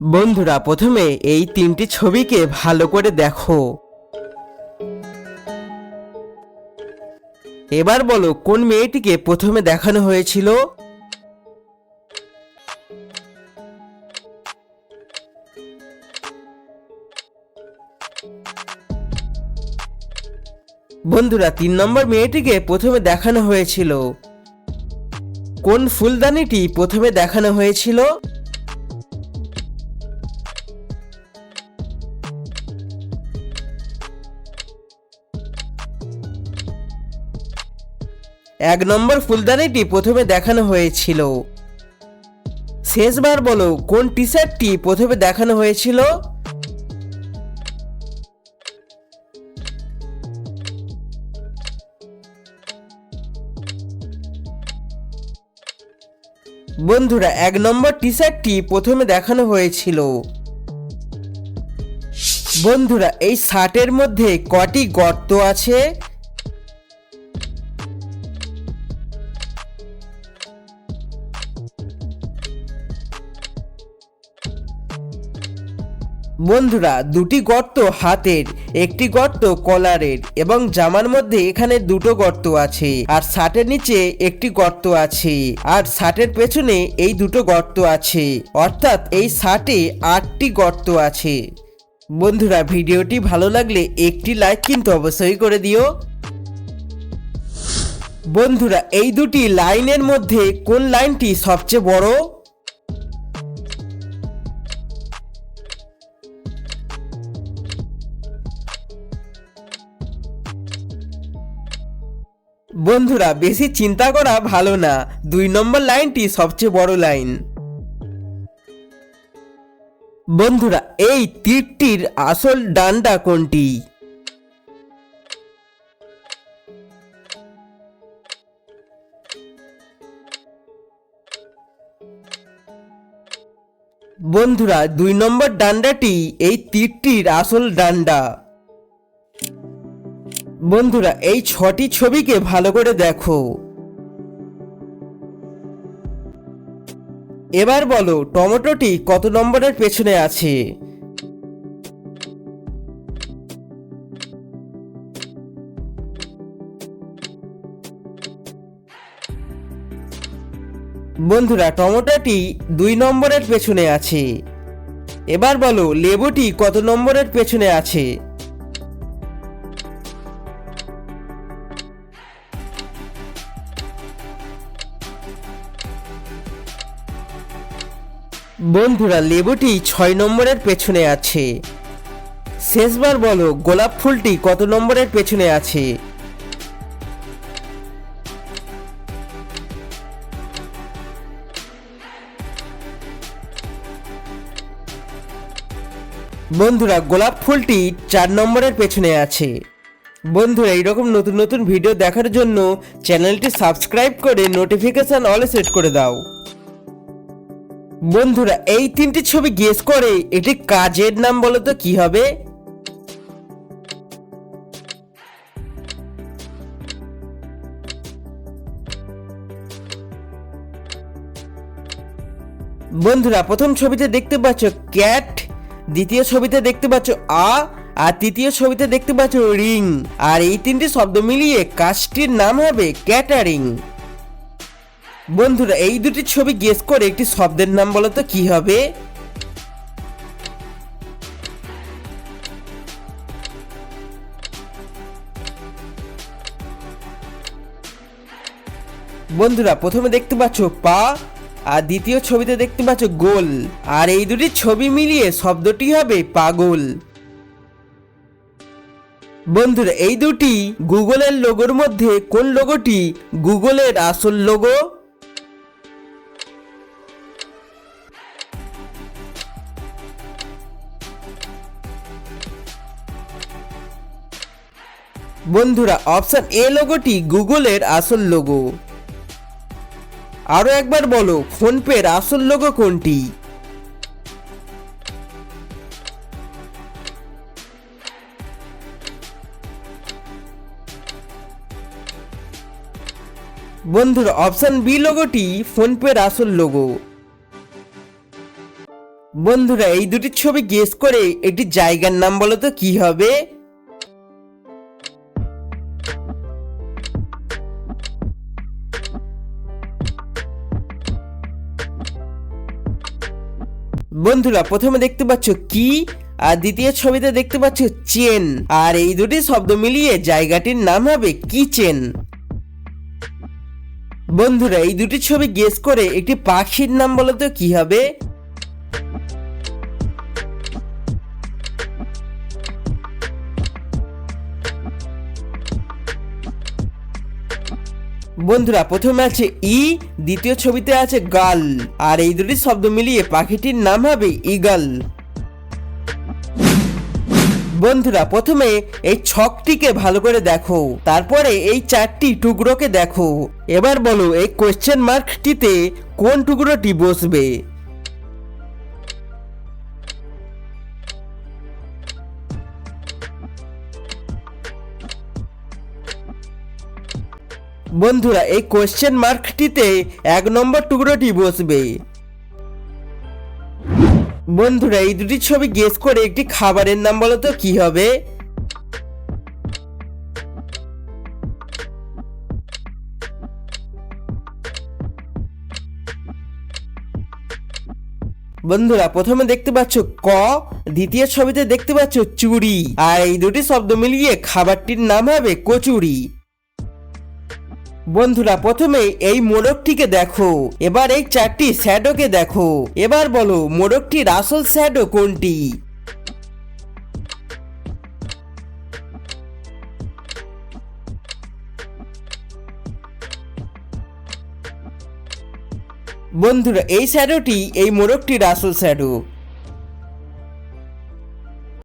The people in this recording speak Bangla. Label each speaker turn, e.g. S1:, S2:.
S1: বন্ধুরা, প্রথমে এই তিনটি ছবিকে ভালো করে দেখো। এবার বলো, কোন মেয়েটিকে প্রথমে দেখানো হয়েছিল? বন্ধুরা, তিন নম্বর মেয়েটিকে প্রথমে দেখানো হয়েছিল। কোন ফুলদানিটি প্রথমে দেখানো হয়েছিল? এক নম্বর ফুলদানিটি প্রথমে দেখানো হয়েছিল। শেষবার বলো, কোন টি শার্টটি প্রথমে দেখানো হয়েছিল? বন্ধুরা, এক নম্বর টি শার্টটি প্রথমে দেখানো হয়েছিল। বন্ধুরা, এই শার্টের মধ্যে কটি গর্ত আছে? বন্ধুরা, দুটি গর্ত হাতের, একটি গর্ত কলারের এবং জামার মধ্যে এখানে দুটো গর্ত আছে আর শার্টের নিচে একটি গর্ত আছে আর শার্টের পেছনে এই দুটো গর্ত আছে। অর্থাৎ এই শার্টে আটটি গর্ত আছে। বন্ধুরা, ভিডিওটি ভালো লাগলে একটি লাইক কিন্তু অবশ্যই করে দিও। বন্ধুরা, এই দুটি লাইনের মধ্যে কোন লাইনটি সবচেয়ে বড়? বন্ধুরা, বেশি চিন্তা করা ভালো না। দুই নম্বর লাইনটি সবচেয়ে বড় লাইন। বন্ধুরা, এই তীরটির আসল ডান্ডা কোনটি? বন্ধুরা, দুই নম্বর ডান্ডাটি এই তীরটির আসল ডান্ডা। বন্ধুরা, এই ছটি ছবিকে ভালো করে দেখো। এবার বলো, টমেটোটি কত নম্বরের পেছনে আছে? বন্ধুরা, টমেটোটি দুই নম্বরের পেছনে আছে। এবার বলো, লেবুটি কত নম্বরের পেছনে আছে? বন্ধুরা, লেবুটি ছয় নম্বরের পেছনে আছে। শেষবার বলো, গোলাপ ফুলটি কত নম্বরের পেছনে আছে? বন্ধুরা, গোলাপ ফুলটি চার নম্বরের পেছনে আছে। বন্ধুরা, এইরকম নতুন নতুন ভিডিও দেখার জন্য চ্যানেলটি সাবস্ক্রাইব করে নোটিফিকেশন অলে সেট করে দাও। বন্ধুরা, এই তিনটি ছবি গেস করে এটি কাজের নাম বলো তো কি হবে? বন্ধুরা, প্রথম ছবিতে দেখতে পাচ্ছ ক্যাট দ্বিতীয় ছবিতে দেখতে পাচ্ছ আ, আর তৃতীয় ছবিতে দেখতে পাচ্ছ রিং। আর এই তিনটি শব্দ মিলিয়ে কাজটির নাম হবে ক্যাটারিং। বন্ধুরা, এই দুটি ছবি গেস করে একটি শব্দের নাম বলো তো, কি হবে? বন্ধুরা, প্রথমে দেখতে পাচ্ছ পা, আর দ্বিতীয় ছবিতে দেখতে পাচ্ছ গোল। আর এই দুটি ছবি মিলিয়ে শব্দটি হবে পাগল। বন্ধুরা, এই দুটি গুগলের লোগোর মধ্যে কোন লোগোটি গুগলের আসল লোগো বন্ধুরা অপশন এ লোগোটি গুগলের আসল লোগো আরও একবার বলো, ফোনপের আসল লোগো কোনটি? বন্ধুরা অপশন বি লোগোটি ফোনপের আসল লোগো বন্ধুরা, এই দুটি ছবি গেস করে এটি জায়গার নাম বলো তো, কি হবে? বন্ধুরা, প্রথমে দেখতে পাচ্ছ কি, আর দ্বিতীয় ছবিতে দেখতে পাচ্ছ চেন। আর এই দুটি শব্দ মিলিয়ে জায়গাটির নাম হবে কি চেন বন্ধুরা, এই দুটি ছবি গেস করে একটি পাখির নাম বলতো কি হবে? বন্ধুরা, প্রথমে আছে ই, দ্বিতীয় ছবিতে আছে গাল। আর এই দুটি শব্দ মিলিয়ে পাখিটির নাম হবে ইগল বন্ধুরা, প্রথমে এই ছকটিকে ভালো করে দেখো, তারপরে এই চারটি টুকরোকে দেখো। এবার বলো, এই কোয়েশ্চেন মার্কটিতে কোন টুকরোটি বসবে? বন্ধুরা, এই কোয়েশ্চেন মার্কটিতে এক নম্বর টুকরোটি বসবে। বন্ধুরা, এই দুটি ছবি গেস করে একটি খাবারের নাম বলো তো, কি হবে? বন্ধুরা, প্রথমে দেখতে পাচ্ছ ক, দ্বিতীয় ছবিতে দেখতে পাচ্ছ চুড়ি। আর এই দুটি শব্দ মিলিয়ে খাবারটির নাম হবে কচুরি। বন্ধুরা, প্রথমে এই মোড়কটিকে দেখো। এবার এই চারটি শ্যাডোকে দেখো। এবার বলো, মোড়কটির আসল শ্যাডো কোনটি? বন্ধুরা, এই শ্যাডোটি এই মোড়কটির আসল শ্যাডো।